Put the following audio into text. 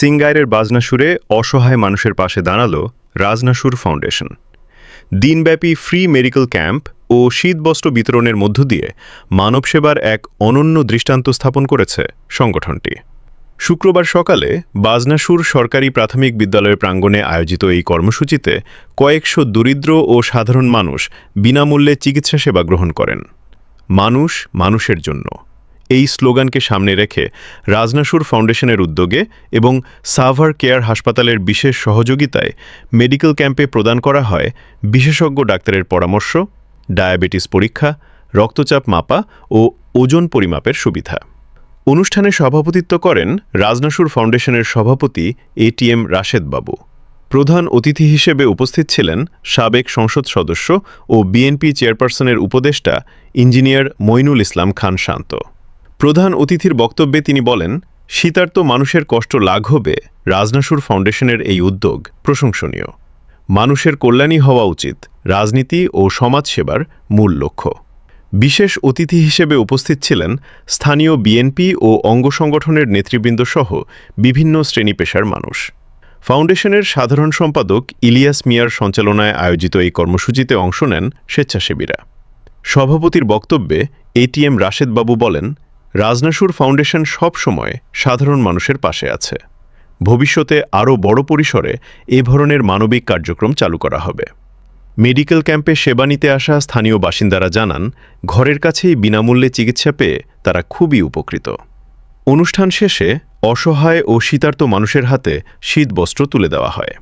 সিঙ্গাইরের বাজনা সুরে অসহায় মানুষের পাশে দাঁড়াল রাজনাসুর ফাউন্ডেশন। দিনব্যাপী ফ্রি মেডিকেল ক্যাম্প ও শীতবস্ত্র বিতরণের মধ্য দিয়ে মানব সেবার এক অনন্য দৃষ্টান্ত স্থাপন করেছে সংগঠনটি। শুক্রবার সকালে বাজনাসুর সরকারি প্রাথমিক বিদ্যালয়ের প্রাঙ্গণে আয়োজিত এই কর্মসূচিতে কয়েকশো দরিদ্র ও সাধারণ মানুষ বিনামূল্যে চিকিৎসা সেবা গ্রহণ করেন। মানুষ মানুষের জন্য। এই স্লোগানকে সামনে রেখে রাজনাসুর ফাউন্ডেশনের উদ্যোগে এবং সাভার কেয়ার হাসপাতালের বিশেষ সহযোগিতায় মেডিকেল ক্যাম্পে প্রদান করা হয় বিশেষজ্ঞ ডাক্তারের পরামর্শ, ডায়াবেটিস পরীক্ষা, রক্তচাপ মাপা ও ওজন পরিমাপের সুবিধা। অনুষ্ঠানে সভাপতিত্ব করেন রাজনাসুর ফাউন্ডেশনের সভাপতি এটিএম রাশেদ বাবু প্রধান অতিথি হিসেবে উপস্থিত ছিলেন সাবেক সংসদ সদস্য ও বিএনপি চেয়ারপারসনের উপদেষ্টা ইঞ্জিনিয়ার মইনুল ইসলাম খান শান্ত। প্রধান অতিথির বক্তব্যে তিনি বলেন শীতার্ত মানুষের কষ্ট লাঘবে রাজনাসুর ফাউন্ডেশনের এই উদ্যোগ প্রশংসনীয়। মানুষের কল্যাণী হওয়া উচিত, রাজনীতি ও সমাজসেবার মূল লক্ষ্য। বিশেষ অতিথি হিসেবে উপস্থিত ছিলেন স্থানীয় বিএনপি ও অঙ্গ সংগঠনের নেতৃবৃন্দ সহ বিভিন্ন শ্রেণি পেশার মানুষ। ফাউন্ডেশনের সাধারণ সম্পাদক ইলিয়াস মিয়ার সঞ্চালনায় আয়োজিত এই কর্মসূচিতে অংশ নেন স্বেচ্ছাসেবীরা। সভাপতির বক্তব্যে এটিএম রাশেদ বাবু বলেন রাজনাসুর ফাউন্ডেশন সব সময় সাধারণ মানুষের পাশে আছে। ভবিষ্যতে আরও বড় পরিসরে এ ধরনের মানবিক কার্যক্রম চালু করা হবে। মেডিকেল ক্যাম্পে সেবা নিতে আসা স্থানীয় বাসিন্দারা জানান, ঘরের কাছেই বিনামূল্যে চিকিৎসা পেয়ে তারা খুবই উপকৃত। অনুষ্ঠান শেষে অসহায় ও শীতার্ত মানুষের হাতে শীতবস্ত্র তুলে দেওয়া হয়।